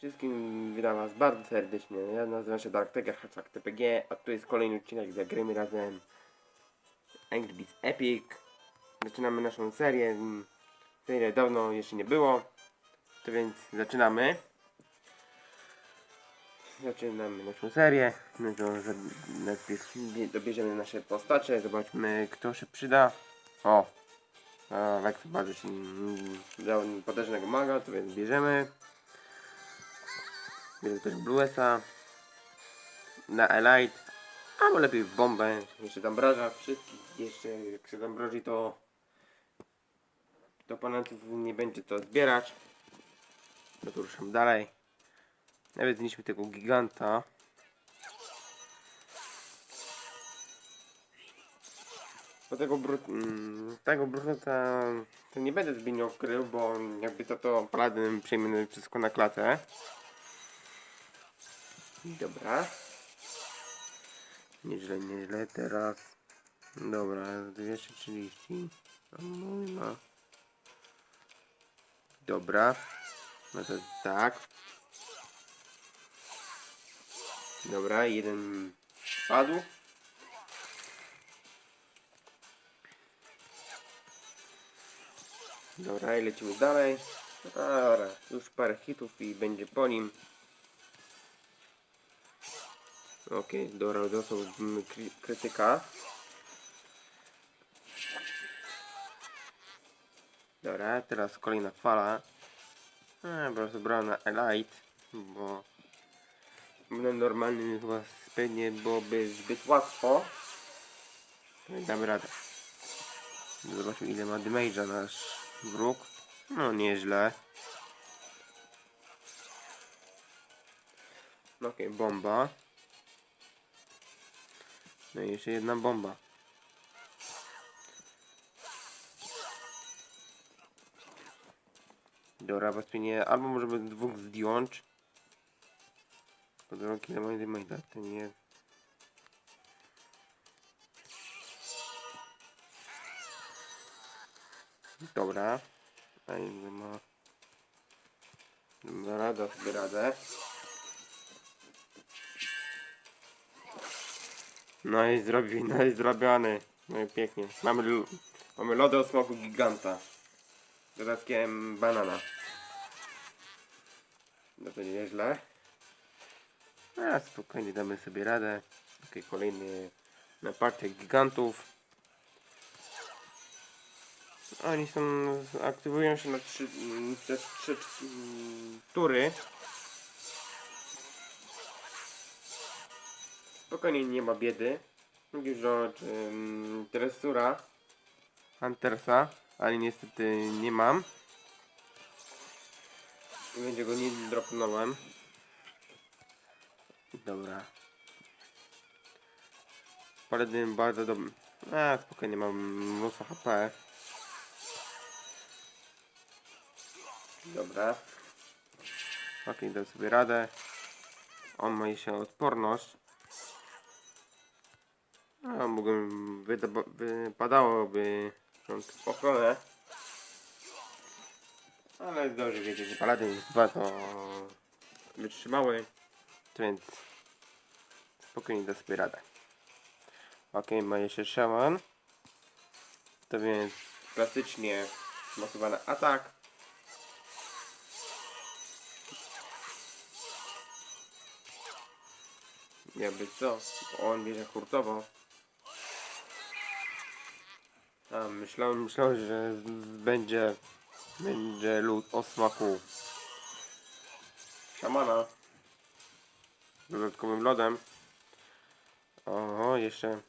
Wszystkim witam was bardzo serdecznie. Ja nazywam się Dark Tiger, hashtag TPG, a tu jest kolejny odcinek, zagramy razem Angry Beats Epic. Zaczynamy naszą serię. Serię dawno jeszcze nie było, to więc zaczynamy. Zaczynamy naszą serię. No to najpierw dobierzemy nasze postacie, zobaczmy kto się przyda. O! A, Lex bardzo się dał potężnego maga, to więc bierzemy. Bierze też Bluesa na Elite, albo lepiej w bombę. Jeszcze tam braża wszystkich. Jeszcze jak się tam broży, to to oponentów nie będzie to zbierać. No to ruszam dalej. Nawet mieliśmy tego giganta. Bo tego, brut, mm, tego brutata to nie będę zbytnio krył, bo jakby to to paladyn przejmie wszystko na klatę. Dobra. Nieźle, nieźle. Teraz. Dobra, 230. A mój ma. Dobra. No to tak. Dobra, jeden padł. Dobra, i lecimy dalej. Dobra, już parę hitów i będzie po nim. Okej, dobra, dostał kry krytyka. Dobra, teraz kolejna fala. A, po prostu brałem na Elite, bo na normalnym chyba pewnie byłoby zbyt łatwo. No damy radę. Zobaczmy ile ma damage'a nasz wróg. No nieźle. No Okej, bomba. No i jeszcze jedna bomba. Dobra, właściwie albo możemy dwóch zdjąć. Pod rąk ile mamy damage'a, to nie... Dobra. A ma... Dobra, da sobie radę. No i zrobi, no i zrobiony. No i pięknie. Mamy, lu- mamy lody o smaku giganta. Z dodatkiem banana. No to nieźle. A spokojnie damy sobie radę. Okej, kolejny na partię gigantów. Oni są, aktywują się na trzy, przez trzy tury. Spokojnie, nie ma biedy. Dużo um, tresura Huntersa, ale niestety nie mam. Będzie go nie dropnąłem. Dobra. Paladyn bardzo dobry. A, spokojnie, mam mnóstwo HP. Dobra. Ok, dam sobie radę. On ma jeszcze odporność. A, wyda- wypadałoby ochronę. Ale dobrze wiecie, że paladyn jest bardzo wytrzymały. Więc spokojnie da sobie radę. Ok, ma jeszcze szaman. To więc klasycznie zmasowany atak. Jakby co? On bierze hurtowo. A, myślałem, myślałem, że będzie będzie lód o smaku. Szamana. Z dodatkowym lodem. Oho, jeszcze.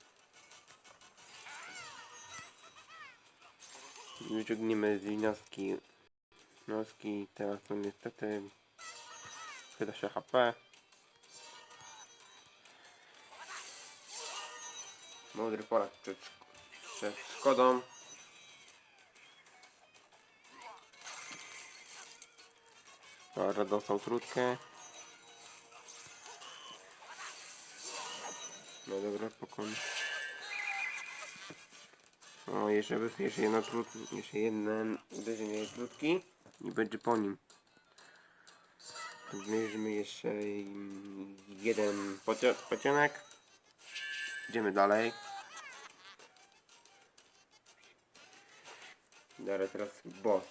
Wyciągniemy z wnioski wnioski, teraz to niestety chyba się HP. Mądry Polak przed szkodą. Dobra, dostał trutkę. No dobra, spokojnie. O, jeszcze, jeszcze jedna trut, jeszcze jeden uderzenie trutki i będzie po nim. Zmierzymy jeszcze jeden pocio- pociąg. Idziemy dalej. Dobra, teraz boss.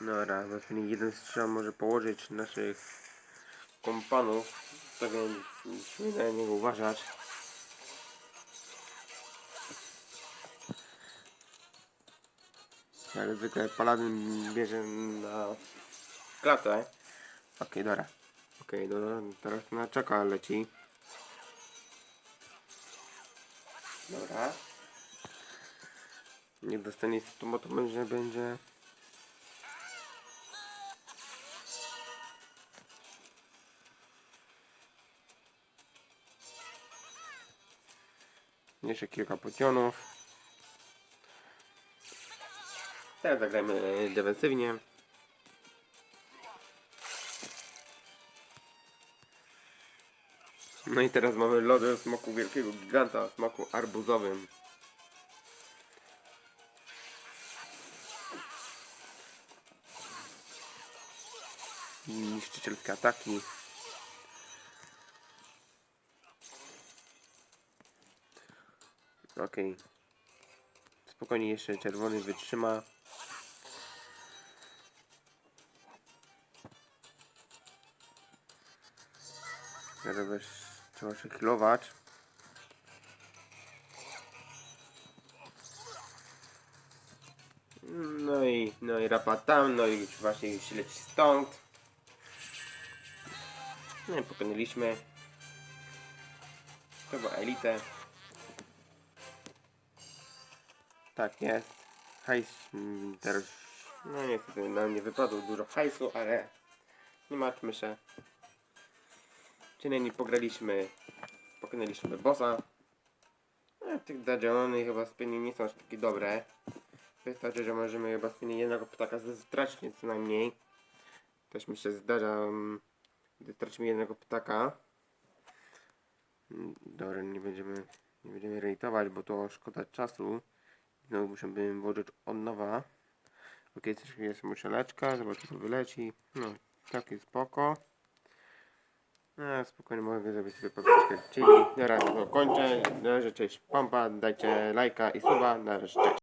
Dobra, właśnie jeden strzał może położyć naszych kompanów, tak więc musimy na niego uważać. Jak zwykle paladyn bierze na klatę. Okej, dobra. Okej, dobra, teraz na czeka leci. Dobra. Nie dostanie to, bo to będzie, będzie... Jeszcze kilka potionów. Teraz zagrajmy defensywnie. No i teraz mamy lody smoku wielkiego giganta, smoku arbuzowym. Niszczycielskie ataki. Okej. Spokojnie jeszcze czerwony wytrzyma. Teraz trzeba się healować. No i, no i rapa tam, no i właśnie już leci stąd. No i pokonaliśmy. Była elitę. Tak jest. Hajs teraz, no niestety nam nie wypadło dużo hajsu, ale nie martwmy się. Przynajmniej pograliśmy, pokonaliśmy bossa. A tych dungeony chyba spienie nie są aż takie dobre. Wystarczy, że możemy chyba spienie jednego ptaka stracić co najmniej. Też mi się zdarza, mm, gdy tracimy jednego ptaka. Mm, Dobra, nie będziemy, nie będziemy rejtować, bo to szkoda czasu. Znowu musimy włożyć od nowa. Ok, jest muszeleczka, zobaczmy co wyleci. No, takie spoko. No, spokojnie mogę zrobić sobie podpiskę. Czyli teraz to kończę. Na razie cześć pompa, dajcie lajka i suba. Na razie cześć.